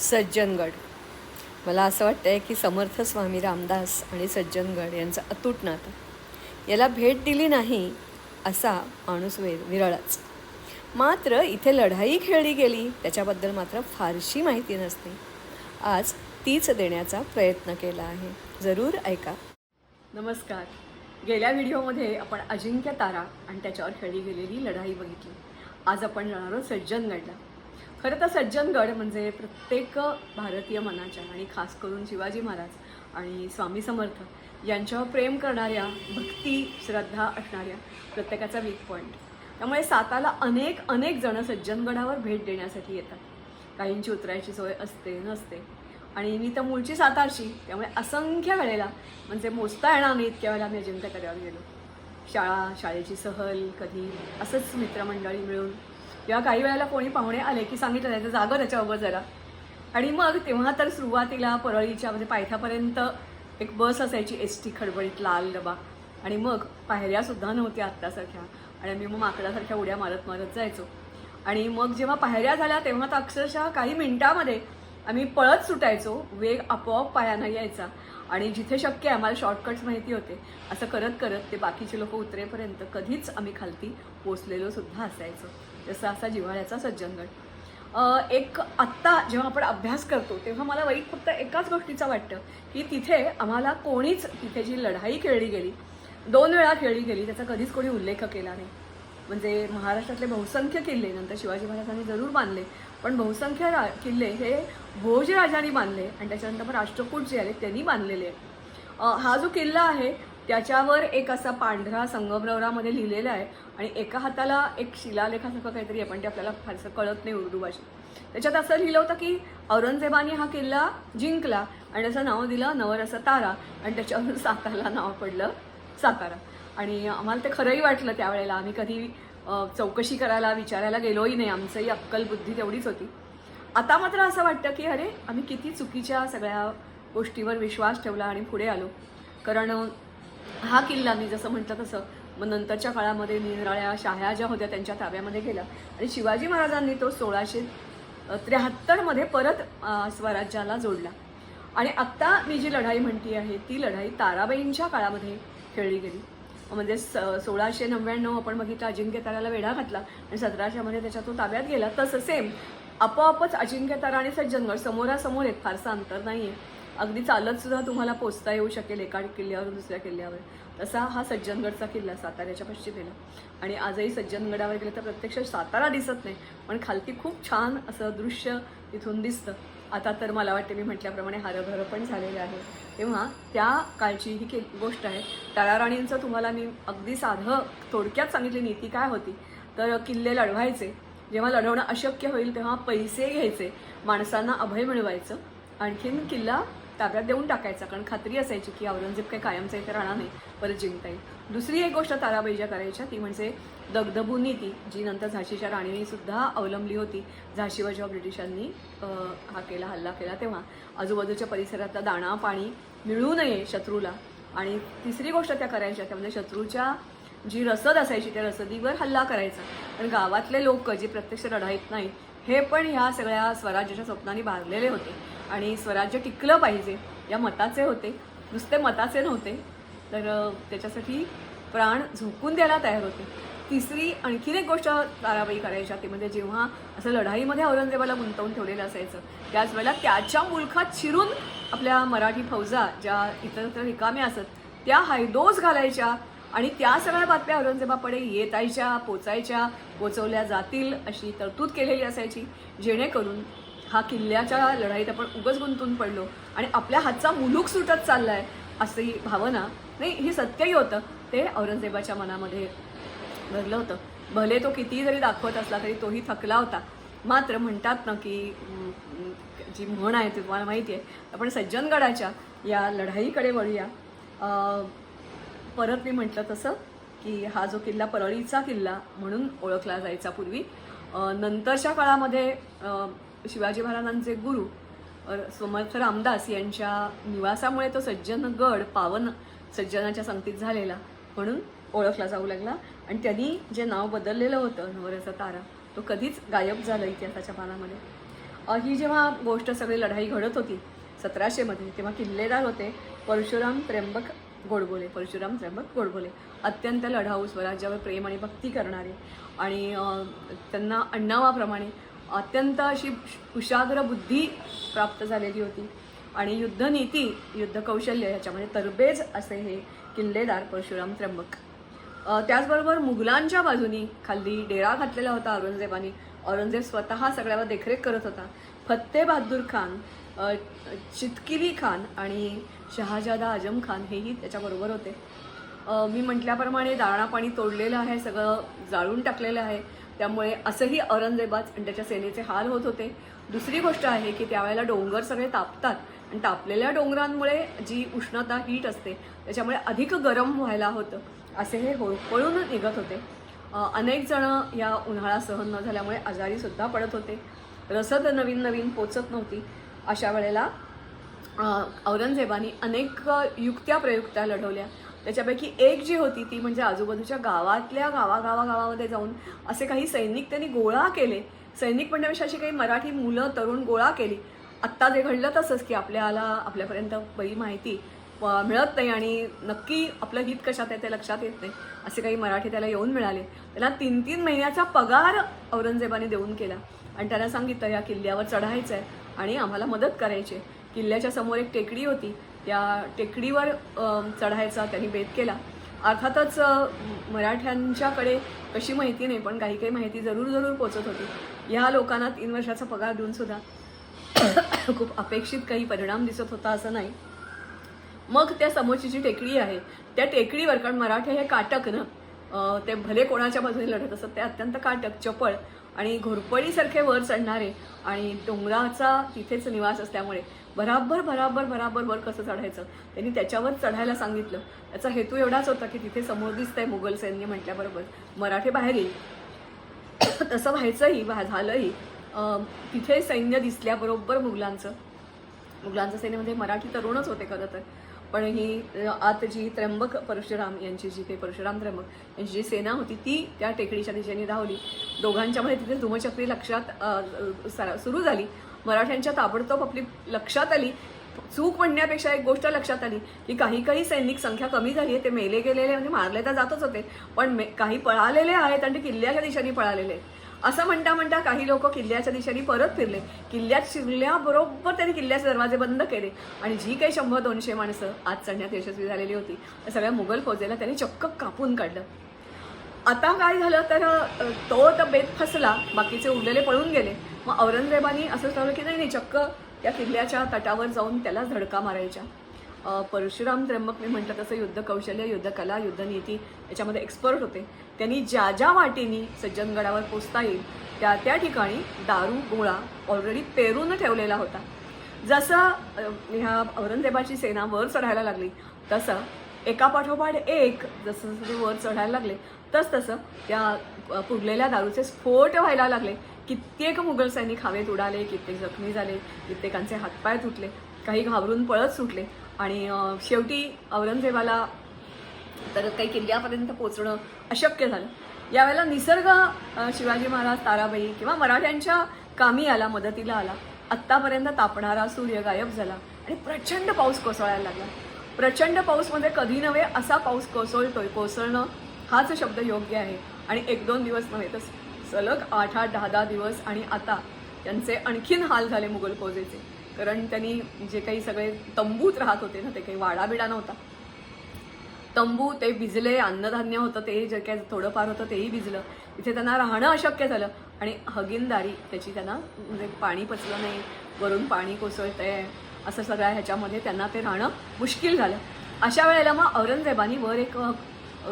सज्जनगड. मला असं वाटतं आहे की समर्थ स्वामी रामदास आणि सज्जनगड यांचं अतूट नातं. याला भेट दिली नाही असा माणूस वे विरळाच. मात्र इथे लढाई खेळली गेली त्याच्याबद्दल मात्र फारशी माहिती नसते. आज तीच देण्याचा प्रयत्न केला आहे. जरूर ऐका. नमस्कार. गेल्या व्हिडिओमध्ये आपण अजिंक्य तारा आणि त्याच्यावर खेळली गेलेली लढाई बघितली. आज आपण जाणार आहोत सज्जनगडला. खरं तर सज्जनगड म्हणजे प्रत्येक भारतीय मनाच्या आणि खास करून शिवाजी महाराज आणि स्वामी समर्थ यांच्यावर प्रेम करणाऱ्या भक्ती श्रद्धा असणाऱ्या प्रत्येकाचा वीक पॉईंट त्यामुळे साताला अनेक अनेक जण सज्जनगडावर भेट देण्यासाठी येतात. काहींची उतरायची सोय असते नसते. आणि मी तर मूळची सातारची त्यामुळे असंख्य वेळेला म्हणजे मोजता येणार नाही इतक्या वेळेला मी अजिंक्य कड्यावर गेलो. शाळा शाळेची सहल कधी असंच मित्रमंडळी मिळून किंवा काही वेळेला कोणी पाहुणे आले की सांगितलं त्याचं जागं त्याच्यावर जरा. आणि मग तेव्हा तर सुरुवातीला परळीच्या म्हणजे पायथ्यापर्यंत एक बस असायची एस टी खडबडीत लाल डबा. आणि मग पायऱ्यासुद्धा नव्हत्या आत्तासारख्या. आणि आम्ही मग माकडासारख्या उड्या मारत मारत जायचो. आणि मग जेव्हा पायऱ्या झाल्या तेव्हा तर अक्षरशः काही मिनिटामध्ये आम्ही पळत सुटायचो. वेग आपोआप पायानं यायचा. आणि जिथे शक्य आहे आम्हाला शॉर्टकट्स माहिती होते. असं करत करत ते बाकीचे लोक उतरेपर्यंत कधीच आम्ही खालती पोचलेलो सुद्धा असायचो. जसं असा जिव्हाळ्याचा सज्जनगड एक आत्ता जेव्हा आपण अभ्यास करतो तेव्हा मला वाईट फक्त एकाच गोष्टीचं वाटतं की तिथे आम्हाला कोणीच तिथे जी लढाई खेळली गेली दोन वेळा खेळली गेली त्याचा कधीच कोणी उल्लेख केला नाही. म्हणजे महाराष्ट्रातले बहुसंख्य किल्ले नंतर शिवाजी महाराजांनी जरूर बांधले पण बहुसंख्य रा किल्ले हे भोजराजांनी बांधले आणि त्याच्यानंतर मग राष्ट्रकूट जे आले त्यांनी बांधलेले आहे हा जो किल्ला आहे त्याच्यावर एक असा पांढरा संगमरवरामध्ये लिहिलेला आहे आणि एका हाताला एक शिलालेखासारखं काहीतरी आहे पण ते आपल्याला फारसं कळत नाही उर्दू भाषेत. त्याच्यात असं लिहिलं होतं की औरंगजेबाने हा किल्ला जिंकला आणि त्याचं नाव दिलं नवरसा तारा आणि त्याच्यावरून साताराला नाव पडलं सातारा. आणि आम्हाला ते खरंही वाटलं त्यावेळेला. आम्ही कधी चौकशी करायला विचारायला गेलोही नाही. आमचंही अक्कल बुद्धी तेवढीच होती. आता मात्र असं वाटतं की अरे आम्ही किती चुकीच्या सगळ्या गोष्टीवर विश्वास ठेवला आणि पुढे आलो. कारण हा किल्ला मी जसं म्हटलं तसं मग नंतरच्या काळामध्ये निराळ्या शाह्या ज्या होत्या त्यांच्या ताब्यामध्ये गेला आणि शिवाजी महाराजांनी तो सोळाशे त्र्याहत्तरमध्ये परत स्वराज्याला जोडला. आणि आत्ता मी जी लढाई म्हणती आहे ती लढाई ताराबाईंच्या काळामध्ये खेळली गेली. म्हणजे स सोळाशे नव्याण्णव आपण बघितलं अजिंक्य ताराला वेढा घातला आणि सतराशेमध्ये त्याच्या तो ताब्यात गेला. तसं सेम आपोआपच अजिंक्य तारा आणि सज्जनगड समोरासमोर आहेत. फारसं अंतर नाही आहे अगदी चालत सुद्धा तुम्हाला पोचता येऊ शकेल एका किल्ल्यावरून दुसऱ्या किल्ल्यावर. तसा हा सज्जनगडचा किल्ला साताऱ्याच्या पश्चिमेला. आणि आजही सज्जनगडावर गेलं तर प्रत्यक्ष सातारा दिसत नाही पण खालती खूप छान असं दृश्य तिथून दिसतं. आता तर मला वाटते मी म्हटल्याप्रमाणे हरभर पण झालेलं आहे. तेव्हा त्या काळची ही के गोष्ट आहे. तळाराणींचं तुम्हाला मी अगदी साधं थोडक्यात सांगितली नीती काय होती? तर किल्ले लढवायचे. जेव्हा लढवणं अशक्य होईल तेव्हा पैसे घ्यायचे. माणसांना अभय मिळवायचं. आणखीन किल्ला ताब्यात देऊन टाकायचा कारण खात्री असायची की औरंगजेब काही कायमचा इथे राहणार नाही परत जिंकता येईल. दुसरी एक गोष्ट ताराबाईच्या करायच्या ती म्हणजे दगदबुनी नीती जी नंतर झाशीच्या राणीने सुद्धा अवलंबली होती. झाशीवर जेव्हा ब्रिटिशांनी हा केला हल्ला केला तेव्हा. आजूबाजूच्या परिसरातला दाणा पाणी मिळू नये शत्रूला. आणि तिसरी गोष्ट त्या करायच्या त्या म्हणजे शत्रूच्या जी रसद असायची त्या रसदीवर हल्ला करायचा. पण गावातले लोक जे प्रत्यक्ष लढाईत नाही हे पण ह्या सगळ्या स्वराज्याच्या स्वप्नांनी बांधलेले होते. आणि स्वराज्य टिकलं पाहिजे या मताचे होते. नुसते मताचे नव्हते तर त्याच्यासाठी प्राण झोकून द्यायला तयार होते. तिसरी आणखीन एक गोष्ट ताराबाई करायच्या ती म्हणजे जेव्हा असं लढाईमध्ये औरंगजेबाला गुंतवून ठेवलेलं असायचं त्याच वेळेला त्याच्या मुलखात शिरून आपल्या मराठी फौजा ज्या इतरत्र रिकाम्या असत त्या हायदोस घालायच्या आणि त्या सगळ्या बातम्या औरंगजेबाकडे येतायच्या पोचायच्या पोचवल्या जातील अशी तरतूद केलेली असायची जेणेकरून हा किल्ल्याच्या लढाईत आपण उगच गुंतून पडलो आणि आपल्या हातचा मुलूक सुटत चाललाय अशी भावना नाही हे सत्यही होतं. ते औरंगजेबाच्या मनामध्ये भरलं होतं. भले तो कितीही जरी दाखवत असला तरी तोही थकला होता. मात्र म्हणतात ना की जी म्हण आहे ती तुम्हाला माहिती आहे. आपण सज्जनगडाच्या या लढाईकडे वळूया. परत मी म्हटलं तसं की हा जो किल्ला परळीचा किल्ला म्हणून ओळखला जायचा पूर्वी नंतरच्या काळामध्ये शिवाजी महाराजांचे गुरु समर्थ रामदास यांच्या निवासामुळे तो सज्जनगड पावन सज्जनाच्या संगतीत झालेला म्हणून ओळखला जाऊ लागला. आणि त्यांनी जे नाव बदललेलं होतं नवऱ्याचा तारा तो कधीच गायब झाला इतिहासाच्या पानामध्ये ही जेव्हा गोष्ट सगळी लढाई घडत होती सतराशेमध्ये तेव्हा किल्लेदार होते परशुराम त्र्यंबक गोडबोले परशुराम त्र्यंबक गोडबोले. अत्यंत लढाऊ स्वराज्यावर प्रेम आणि भक्ती करणारे. आणि त्यांना अण्णावाप्रमाणे अत्यंत अशी कुशाग्र बुद्धी प्राप्त झालेली होती. आणि युद्धनीती युद्धकौशल्य ह्याच्यामध्ये तरबेज असे हे किल्लेदार परशुराम त्र्यंबक. त्याचबरोबर मुघलांच्या बाजूनी खाली डेरा घातलेला होता औरंगजेबाने. औरंगजेब स्वतः सगळ्यावर देखरेख करत होता. फत्ते बहादूर खान चितकिली खान आणि शहाजादा आजम खान हेही त्याच्याबरोबर होते. मी म्हटल्याप्रमाणे दाणापाणी तोडलेलं आहे सगळं जाळून टाकलेलं आहे. त्यामुळे असंही औरंगजेबाच आणि त्याच्या सेनेचे हाल होत होते. दुसरी गोष्ट आहे की त्यावेळेला डोंगर सगळे तापतात आणि तापलेल्या डोंगरांमुळे जी उष्णता हीट असते त्याच्यामुळे अधिक गरम व्हायला होतं असे हे होळपळून निघत होते. अनेक जण या उन्हाळा सहन न झाल्यामुळे आजारीसुद्धा पडत होते. रसद नवीन नवीन पोचत नव्हती. अशा वेळेला औरंगजेबाने अनेक युक्त्या प्रयुक्त्या लढवल्या. त्याच्यापैकी एक जी होती ती म्हणजे आजूबाजूच्या गावातल्या गावागावागावामध्ये जाऊन असे काही सैनिक त्यांनी गोळा केले. सैनिक म्हणण्यापेक्षा अशी काही मराठी मुलं तरुण गोळा केली. आत्ता जे घडलं तसंच की आपल्याला आपल्यापर्यंत बरी माहिती मिळत नाही आणि नक्की आपलं हित कशात आहे ते लक्षात येत नाही. असे काही मराठी त्याला येऊन मिळाले. त्याला तीन तीन महिन्याचा पगार औरंगजेबाने देऊन केला. आणि त्याला सांगितलं या किल्ल्यावर चढायचं आहे आणि आम्हाला मदत करायची आहे. किल्ल्याच्या समोर एक टेकडी होती. त्या टेकडीवर चढायचा त्यांनी बेत केला. अर्थातच मराठ्यांच्याकडे कशी माहिती नाही पण काही काही माहिती जरूर जरूर पोचत होती. ह्या लोकांना तीन वर्षाचा पगार देऊन सुद्धा खूप अपेक्षित काही परिणाम दिसत होता असं नाही. मग त्या समोरची जी टेकडी आहे त्या टेकडीवर कारण मराठे हे काटक ना ते भले कोणाच्या बाजूने लढत असत ते अत्यंत काटक चपळ आणि घोरपडीसारखे वर चढणारे आणि डोंगराचा तिथेच निवास असल्यामुळे बराबर बराबर बराबर वर कसं चढायचं? त्यांनी त्याच्यावर चढायला सांगितलं. त्याचा हेतू एवढाच होता की तिथे समोर दिसतंय मुघल सैन्य म्हटल्याबरोबर. मराठे बाहेर येईल. तसं व्हायचंही झालंही. तिथे सैन्य दिसल्याबरोबर मुघलांचं. मुघलांचं सैन्यामध्ये म्हणजे मराठी तरुणच होते खरं तर. पण ही आत जी त्र्यंबक परशुराम यांची जी काही परशुराम त्र्यंबक यांची जी सेना होती ती त्या टेकडीच्या दिशेने धावली. दोघांच्यामध्ये तिथे धुमचक्री लक्षात सुरू झाली. मराठ्यांच्या ताबडतोब आपली लक्षात आली. चूक म्हणण्यापेक्षा एक गोष्ट लक्षात आली की काही काही सैनिक संख्या कमी झाली आहे ते मेले गेलेले म्हणजे मारले तर जातच होते. पण मे काही पळालेले आहेत आणि ते किल्ल्याच्या दिशेने पळालेले आहेत. असं म्हणता म्हणता काही लोक किल्ल्याच्या दिशेने परत फिरले. किल्ल्यात शिरल्याबरोबर त्यांनी किल्ल्याचे दरवाजे बंद केले. आणि जी काही शंभर दोनशे माणसं आज चढण्यात यशस्वी झालेली होती त्या सगळ्या मुघल फौजेला त्यांनी चक्क कापून काढलं. आता काय झालं तर तो तर बेत फसला बाकीचे उरलेले पळून गेले. मग औरंगजेबानी असं ठरवलं की नाही नाही चक्क त्या किल्ल्याच्या तटावर जाऊन त्याला धडका मारायच्या. परशुराम त्र्यंबक मी म्हटलं तसं युद्ध कौशल्य युद्धकला युद्धनीती याच्यामध्ये एक्सपर्ट होते. त्यांनी ज्या ज्या वाटेनी सज्जनगडावर पोचता येईल त्या त्या ठिकाणी दारू गोळा ऑलरेडी पेरून ठेवलेला होता. जसं ह्या औरंगजेबाची सेना वर चढायला लागली तसं एका पाठोपाठ एक जसं जसं ते वर चढायला लागले तस तसं त्या पुरलेल्या दारूचे स्फोट व्हायला लागले. कित्येक मुघल सैनिक हवेत उडाले कित्येक जखमी झाले कित्येकांचे हातपाय तुटले काही घाबरून पळत सुटले. आणि शेवटी औरंगजेबाला तर काही किल्ल्यापर्यंत पोचणं अशक्य झालं. यावेळेला निसर्ग शिवाजी महाराज ताराबाई किंवा मराठ्यांच्या कामी आला मदतीला आला. आत्तापर्यंत तापणारा सूर्य गायब झाला आणि प्रचंड पाऊस कोसळायला लागला. प्रचंड पाऊस म्हणजे कधी नव्हे असा पाऊस कोसळतोय. कोसळणं हाच शब्द योग्य आहे. आणि एक दोन दिवस नव्हे तर सलग आठ आठ दहा दहा दिवस आणि आता त्यांचे आणखीन हाल झाले मुघल फौजेचे कारण त्यांनी जे काही सगळे तंबूत राहत होते ना ते काही वाडाबिडा नव्हता. तंबू ते भिजले अन्नधान्य होतं ते जे काही थोडंफार होतं तेही भिजलं. इथे त्यांना राहणं अशक्य झालं. आणि हगिनदारी त्याची त्यांना म्हणजे पाणी पचलं नाही वरून पाणी कोसळतंय असं सगळ्या ह्याच्यामध्ये त्यांना ते राहणं मुश्किल झालं. अशा वेळेला मग औरंगजेबानी वर एक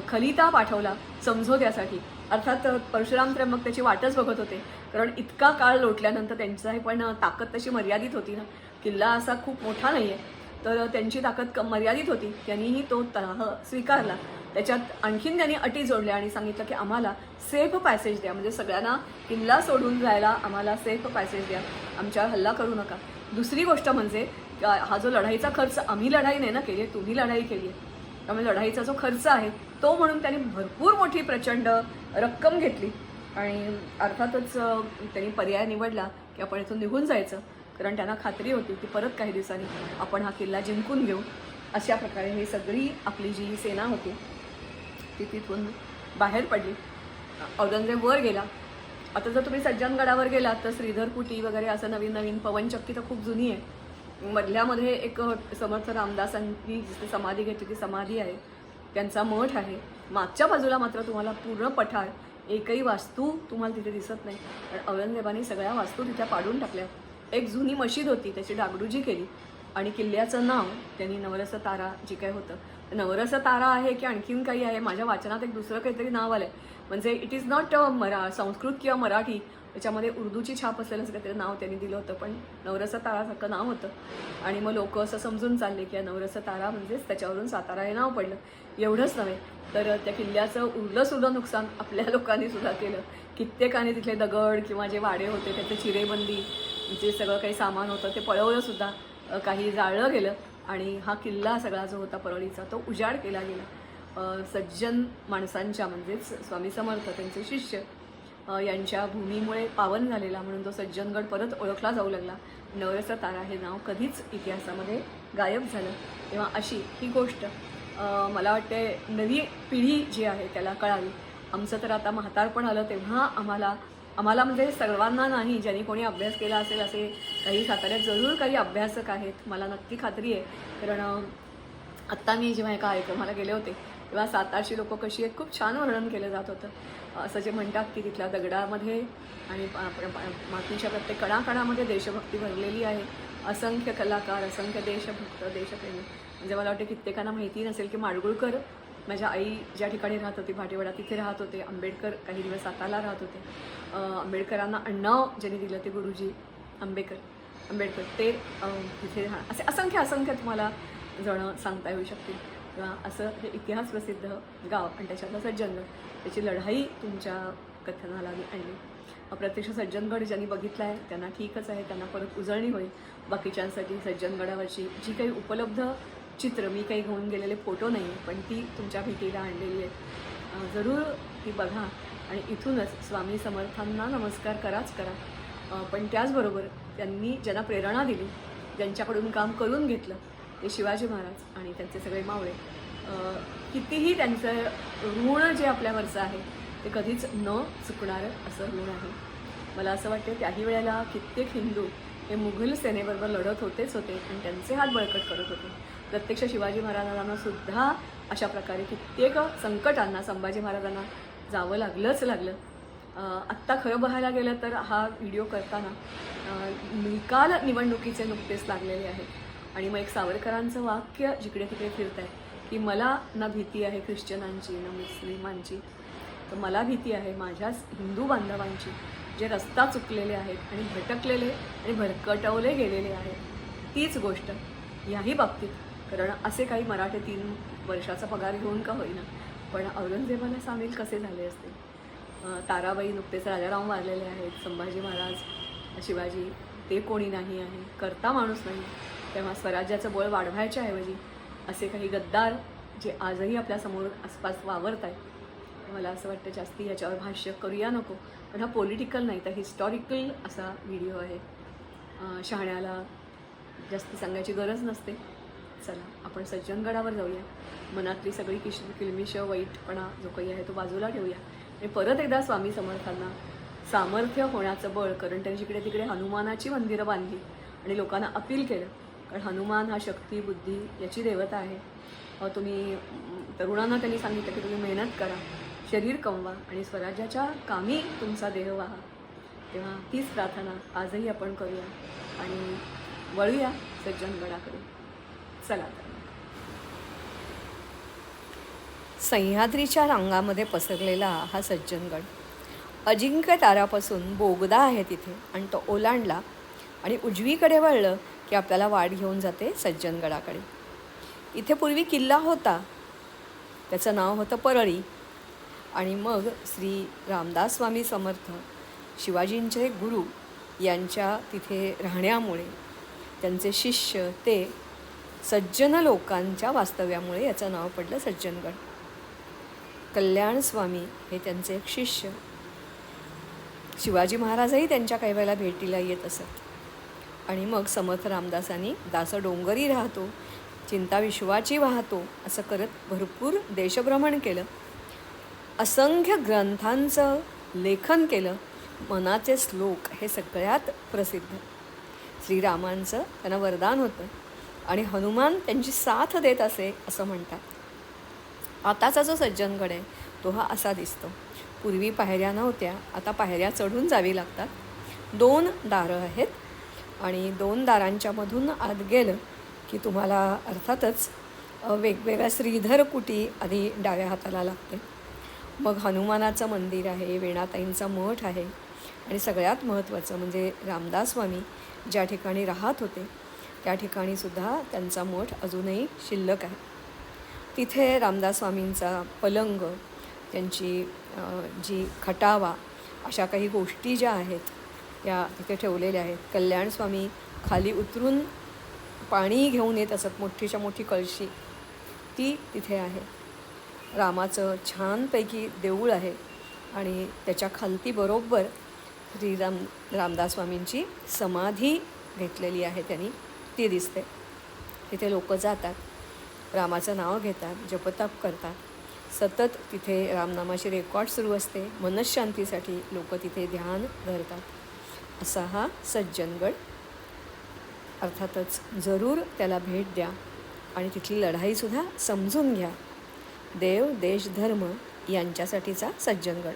खलिता पाठवला समझोत्यासाठी. अर्थात परशुराम त्र्यंबक त्याची वाटच बघत होते. कारण इतका काळ लोटल्यानंतर त्यांचाही पण ताकद तशी मर्यादित होती ना. किल्ला असा खूप मोठा नाही आहे तर त्यांची ताकद क मर्यादित होती. त्यांनीही तो तह स्वीकारला. त्याच्यात आणखीन त्यांनी अटी जोडल्या आणि सांगितलं की आम्हाला सेफ पॅसेज द्या. म्हणजे सगळ्यांना किल्ला सोडून जायला आम्हाला सेफ पॅसेज द्या. आमच्यावर हल्ला करू नका. दुसरी गोष्ट म्हणजे हा जो लढाईचा खर्च आम्ही लढाई नाही ना केली आहे तुम्ही लढाई केली आहे त्यामुळे लढाईचा जो खर्च आहे तो म्हणून त्यांनी भरपूर मोठी प्रचंड रक्कम घेतली. आणि अर्थातच त्यांनी पर्याय निवडला की आपण इथून निघून जायचं. कारण त्यांना खात्री होती की परत काही दिवसांनी आपण हा किल्ला जिंकून घेऊ. अशा प्रकारे ही सगळी आपली जी सेना होती ती तिथून बाहेर पडली. औरंगजेब वर गेला. आता जर तुम्ही सज्जनगडावर गेलात तर श्रीधर कुटी वगैरे असं नवीन नवीन पवनचक्की तर खूप जुनी आहे. मधल्यामध्ये एक समर्थ रामदासांनी जिथे समाधी घेतली ती समाधी आहे. त्यांचा मठ आहे. मागच्या बाजूला मात्र तुम्हाला पूर्ण पठार एकही वास्तू तुम्हाला तिथे दिसत नाही. कारण औरंगजेबाने सगळ्या वास्तू तिथे पाडून टाकल्या. एक जुनी मशीद होती त्याची डागडुजी केली. आणि किल्ल्याचं नाव त्यांनी नवरस तारा जी काय होतं. नवरस तारा आहे की आणखीन काही आहे? माझ्या वाचनात एक दुसरं काहीतरी नाव आलं आहे म्हणजे इट इज नॉट मरा संस्कृत किंवा मराठी त्याच्यामध्ये उर्दूची छाप असलेलं असं काहीतरी नाव त्यांनी दिलं होतं पण नवरसा तारासारखं नाव होतं. आणि मग लोक असं समजून चालले की या नवरस तारा म्हणजेच त्याच्यावरून सातारा हे नाव पडलं. एवढंच नव्हे तर त्या किल्ल्याचं उरलं सुद्धा नुकसान आपल्या लोकांनी सुद्धा केलं. कित्येकाने तिथले दगड किंवा जे वाडे होते त्याचे चिरेबंदी जे सगळं काही सामान होतं ते पळवलं सुद्धा काही जाळलं गेलं. आणि हा किल्ला सगळा जो होता परळीचा तो उजाड केला गेला. सज्जन माणसांच्या म्हणजेच स्वामी समर्थ त्यांचे शिष्य यांच्या भूमीमुळे पावन झालेला म्हणून तो सज्जनगड परत ओळखला जाऊ लागला. नवरस तारा हे नाव कधीच इतिहासामध्ये गायब झालं. तेव्हा अशी ही गोष्ट मला वाटते नवी पिढी जी आहे त्याला कळावी आमचं तर आता म्हातारपण आलं तेव्हा आम्हाला आम्हाला म्हणजे सर्वांना नाही ज्यांनी कोणी अभ्यास केला असेल असे काही साताऱ्यात जरूर काही अभ्यासक आहेत. मला नक्की खात्री आहे. कारण आत्ता मी जेव्हा एका कार्यक्रमाला गेले होते किंवा सातारची लोकं कशी आहेत खूप छान वर्णन केलं जात होतं. असं जे म्हणतात की तिथल्या दगडामध्ये आणि मातीच्या प्रत्येक कणाकणामध्ये देशभक्ती भरलेली आहे. असंख्य कलाकार असंख्य देशभक्त देशप्रेमी. म्हणजे मला वाटतं कित्येकांना माहिती नसेल की माडगुळकर माझ्या आई ज्या ठिकाणी राहत होती भाटेवाडा तिथे राहत होते. आंबेडकर काही दिवस सातारला राहत होते. आंबेडकरांना अण्णाव ज्यांनी दिलं ते गुरुजी आंबेडकर आंबेडकर ते तिथे राहणार. असे असंख्य असंख्य तुम्हाला जणं सांगता येऊ शकतील. किंवा असं हे इतिहास प्रसिद्ध गाव आणि त्याच्यातलं सज्जनगड त्याची लढाई तुमच्या कथनाला मी आणली. प्रत्यक्ष सज्जनगड ज्यांनी बघितला आहे त्यांना ठीकच आहे त्यांना परत उजळणी होईल. बाकीच्यांसाठी सज्जनगडावरची जी काही उपलब्ध चित्र मी काही घेऊन गेलेले फोटो नाही पण ती तुमच्या भेटीला आणलेली आहे जरूर ती बघा आणि इथूनच स्वामी समर्थांना नमस्कार कराच करा. पण त्याचबरोबर त्यांनी ज्यांना प्रेरणा दिली ज्यांच्याकडून काम करून घेतलं ते शिवाजी महाराज आणि त्यांचे सगळे मावळे कितीही त्यांचं ऋण जे आपल्यावरचं आहे ते कधीच न चुकणारं असं ऋण आहे. मला असं वाटतं त्याही वेळेला कित्येक हिंदू हे मुघल सेनेबरोबर लढत होतेच होते आणि त्यांचे हात बळकट करत होते. प्रत्यक्ष शिवाजी महाराजांना सुद्धा अशा प्रकारे कित्येक संकटांना संभाजी महाराजांना जावं लागलंच लागलं. आत्ता खरं बघायला गेलं तर हा व्हिडिओ करताना निकाल निवडणुकीचे नुकतेच लागलेले आहेत. आणि मग एक सावरकरांचं वाक्य जिकडे तिकडे फिरत आहे की मला ना भीती आहे ख्रिश्चनांची ना मुस्लिमांची तर मला भीती आहे माझ्याच हिंदू बांधवांची जे रस्ता चुकलेले आहेत आणि भटकलेले आणि भरकटवले गेलेले आहेत. तीच गोष्ट याही बाबतीत कारण असे काही मराठे तीन वर्षाचा पगार घेऊन का होईना. पण औरंगजेबाला सामील कसे झाले असते? ताराबाई नुकतेच राजाराम वारलेले आहेत संभाजी महाराज शिवाजी ते कोणी नाही आहे करता माणूस नाही तेव्हा स्वराज्याचं बळ वाढवायच्या ऐवजी असे काही गद्दार जे आजही आपल्यासमोर आसपास वावरत आहेत मला असं वाटतं जास्ती याच्यावर भाष्य करूया नको. पण हा पॉलिटिकल नाही तर हिस्टॉरिकल असा व्हिडिओ आहे. शहाण्याला जास्त सांगायची गरज नसते. चला आपण सज्जनगडावर जाऊया. मनातली सगळी किश किलमिश वाईटपणा जो काही आहे तो बाजूला ठेवूया. आणि परत एकदा स्वामी समर्थांना सामर्थ्य होण्याचं बळ कारण त्यांनी जिकडे तिकडे हनुमानाची मंदिरं बांधली आणि लोकांना अपील केलं कारण हनुमान हा शक्ती बुद्धी याची देवता आहे. तुम्ही तरुणांना त्यांनी सांगितलं की तुम्ही मेहनत करा शरीर कमवा आणि स्वराज्याच्या कामी तुमचा देह व्हा. तेव्हा तीच प्रार्थना आजही आपण करूया आणि वळूया सज्जनगडाकडे चला तर सह्याद्रीच्या रांगामध्ये पसरलेला हा सज्जनगड अजिंक्य तारापासून बोगदा आहे तिथे आणि तो ओलांडला आणि उजवीकडे वळलं की आपल्याला वाट घेऊन जाते सज्जनगडाकडे इथे पूर्वी किल्ला होता. त्याचं नाव होतं परळी. आणि मग श्री रामदास स्वामी समर्थ शिवाजींचे गुरु यांच्या तिथे राहण्यामुळे त्यांचे शिष्य ते सज्जन लोकांच्या वास्तव्यामुळे याचं नाव पडलं सज्जनगड. कल्याण स्वामी हे त्यांचे एक शिष्य. शिवाजी महाराजही त्यांच्या काही वेळेला भेटीला येत असत. आणि मग समर्थ रामदासांनी दास डोंगरी राहतो चिंता विश्वाची वाहतो असं करत भरपूर देशभ्रमण केलं. असंख्य ग्रंथांचं लेखन केलं. मनाचे श्लोक हे सगळ्यात प्रसिद्ध. श्रीरामांचं त्यांना वरदान होतं. आणि हनुमान त्यांची साथ देत असे असं म्हणतात. आताचा जो सज्जनगड आहे तो हा असा दिसतो. पूर्वी पायऱ्या नव्हत्या आता पायऱ्या चढून जावी लागतात. दोन दारं आहेत. आणि दोन दारांच्या मधून आत गेलं की तुम्हाला अर्थातच वेगवेगळ्या श्रीधर कुटी आधी डाव्या हाताला लागते. मग हनुमानाचं मंदिर आहे वेणाताईंचा मठ आहे आणि सगळ्यात महत्त्वाचं म्हणजे रामदास स्वामी ज्या ठिकाणी राहत होते त्या ठिकाणी सुद्धा त्यांचा मठ अजूनही शिल्लक आहे. तिथे रामदास स्वामींचा पलंग त्यांची जी खटावा अशा काही गोष्टी ज्या आहेत त्या तिथे ठेवलेल्या आहेत. कल्याण स्वामी खाली उतरून पाणी घेऊन येत असत मोठीच्या मोठी कळशी. ती तिथे आहे. रामाचं छानपैकी देऊळ आहे आणि त्याच्या खालती बरोबर श्रीराम रामदास स्वामींची समाधी घेतलेली आहे त्यांनी. ती दिसते. तिथे लोक जातात रामाचं नाव घेतात जपताप करतात. सतत तिथे रामनामाची रेकॉर्ड सुरू असते. मनशांतीसाठी लोक तिथे ध्यान धरतात. असा हा सज्जनगड. अर्थातच जरूर त्याला भेट द्या आणि तिथली लढाईसुद्धा समजून घ्या. देव देश धर्म यांच्यासाठीचा सज्जनगड.